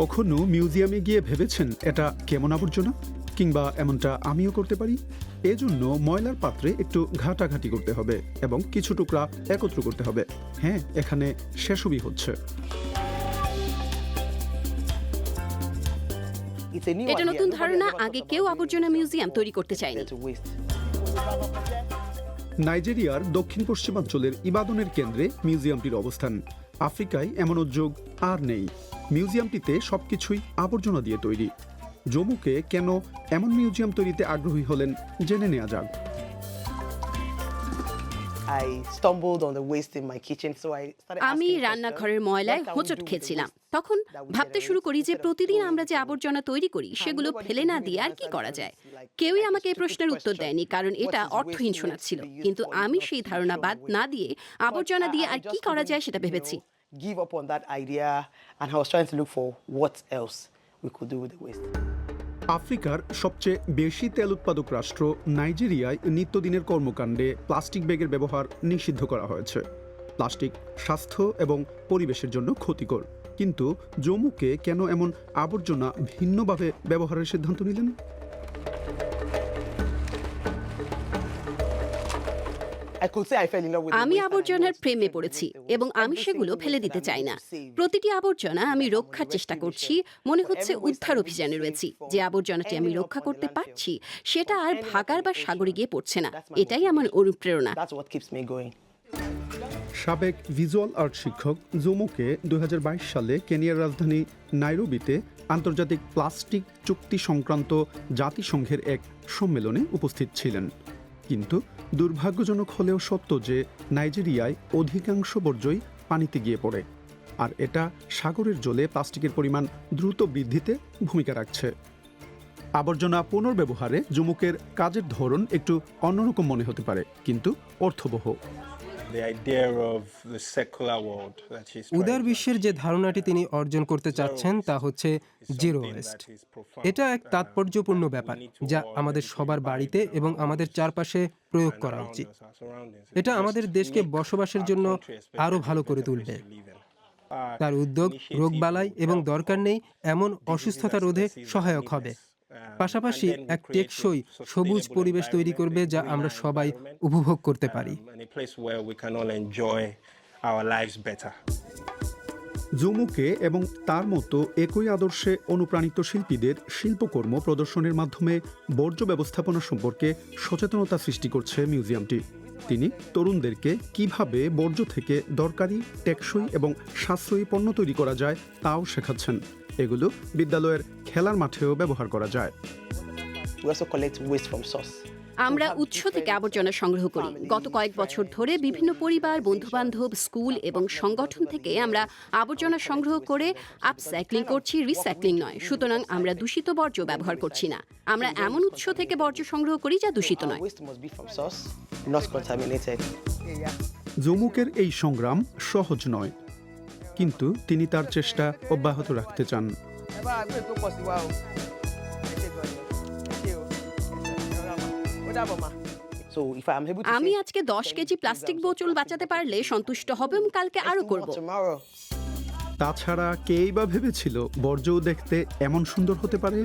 কখনো মিউজিয়ামে গিয়ে ভেবেছেন এটা কেমন আবর্জনা? কিংবা এমনটা আমিও করতে পারি? এজন্য ময়লার পাত্রে একটু ঘাটাঘাটি করতে হবে এবং কিছু টুকরা একত্র করতে হবে। হ্যাঁ এখানে সেসবই হচ্ছে। এটা নতুন ধারণা আগে কেউ আবর্জনা মিউজিয়াম তৈরি করতে চায়নি। নাইজেরিয়ার দক্ষিণ পশ্চিমাঞ্চলের ইবাদনের কেন্দ্রে মিউজিয়ামটির অবস্থান। আফ্রিকায় এমন উদ্যোগ আর নেই। মিউজিয়ামটিতে সবকিছুই আবর্জনা দিয়ে তৈরি। জম্মুকে কেন এমন মিউজিয়াম তৈরিতে আগ্রহী হলেন জেনে নেওয়া যাক। আমি রান্নাঘরের ময়লায় হোঁচট খেয়েছিলাম। তখন ভাবতে শুরু করি যে প্রতিদিন আমরা যে আবর্জনা তৈরি করি সেগুলো ফেলে না দিয়ে আর কি করা যায়? কেউই আমাকে এই প্রশ্নের উত্তর দেয়নি কারণ এটা অর্থহীন শোনাচ্ছিল। কিন্তু আমি সেই ধারণা বাদ না দিয়ে আবর্জনা দিয়ে আর কি করা যায় সেটা ভেবেছি। give up on that idea and I was trying to look for what else we could do with the waste. আফ্রিকার সবচেয়ে বেশি তেল উৎপাদক রাষ্ট্র নাইজেরিয়ায় নিত্যদিনের কর্মকাণ্ডে প্লাস্টিক ব্যাগের ব্যবহার নিষিদ্ধ করা হয়েছে। প্লাস্টিক স্বাস্থ্য এবং পরিবেশের জন্য ক্ষতিকর। কিন্তু জম্মুকে কেন এমন আবর্জনা ভিন্নভাবে ব্যবহারের সিদ্ধান্ত নিলেন? আমি আবর্জনার প্রেমে পড়েছি এবং আমি সেগুলো ফেলে দিতে চাই না। প্রতিটি আবর্জনা আমি রক্ষার চেষ্টা করছি। মনে হচ্ছে উদ্ধার অভিযানে রয়েছি। যে আবর্জনাটি আমি রক্ষা করতে পারছি সেটা আর ভাগার বা সাগরে গিয়ে পড়ছে না। এটাই আমার অনুপ্রেরণা। সাবেক ভিজুয়াল আর্ট শিক্ষক জুমুকে দু হাজার বাইশ সালে কেনিয়ার রাজধানী নাইরোবিতে আন্তর্জাতিক প্লাস্টিক চুক্তি সংক্রান্ত জাতিসংঘের এক সম্মেলনে উপস্থিত ছিলেন। কিন্তু দুর্ভাগ্যজনক হলেও সত্য যে নাইজেরিয়ায় অধিকাংশ বর্জ্যই পানিতে গিয়ে পড়ে, আর এটা সাগরের জলে প্লাস্টিকের পরিমাণ দ্রুত বৃদ্ধিতে ভূমিকা রাখছে। আবর্জনা পুনর্ব্যবহারে জুমুকের কাজের ধরন একটু অন্যরকম মনে হতে পারে, কিন্তু অর্থবহ। উদার বিশ্বের যে ধারণাটি তিনি অর্জন করতে চাচ্ছেন তা হচ্ছে জিরো ওয়েস্ট এটা এক তাৎপর্যপূর্ণ ব্যাপার যা আমাদের সবার বাড়িতে এবং আমাদের চারপাশে প্রয়োগ করা উচিত। এটা আমাদের দেশকে বসবাসের জন্য আরও ভালো করে তুলবে। তার উদ্যোগ রোগ বালাই এবং দরকার নেই এমন অসুস্থতা রোধে সহায়ক হবে। পাশাপাশি এক টেকসই সবুজ পরিবেশ তৈরি করবে যা আমরা সবাই উপভোগ করতে পারি। um, better. জুমুকে এবং তার মতো একই আদর্শে অনুপ্রাণিত শিল্পীদের শিল্পকর্ম প্রদর্শনের মাধ্যমে বর্জ্য ব্যবস্থাপনা সম্পর্কে সচেতনতা সৃষ্টি করছে মিউজিয়ামটি। তিনি তরুণদেরকে কীভাবে বর্জ্য থেকে দরকারি টেকসই এবং সাশ্রয়ী পণ্য তৈরি করা যায় তাও শেখাচ্ছেন। এগুলো বিদ্যালয়ের খেলার মাঠেও ব্যবহার করা যায়। We also collect waste from source. আমরা উৎস থেকে আবর্জনা সংগ্রহ করি। গত কয়েক বছর ধরে বিভিন্ন পরিবার বন্ধুবান্ধব স্কুল এবং সংগঠন থেকে আমরা আবর্জনা সংগ্রহ করে আপসাইক্লিং করছি রিসাইক্লিং নয়। সুতরাং আমরা দূষিত বর্জ্য ব্যবহার করছি না। আমরা এমন উৎস থেকে বর্জ্য সংগ্রহ করি যা দূষিত নয়। Waste must be from source, not contaminated. জুমুকের এই সংগ্রাম সহজ নয়। কিন্তু তিনি তার চেষ্টা অব্যাহত রাখতে চান। আমি আজকে দশ কেজি প্লাস্টিক বোতল বাঁচাতে পারলে সন্তুষ্ট হবে এবং কালকে আরও করব। তাছাড়া কেই বা ভেবেছিল বর্জ্যও দেখতে এমন সুন্দর হতে পারে?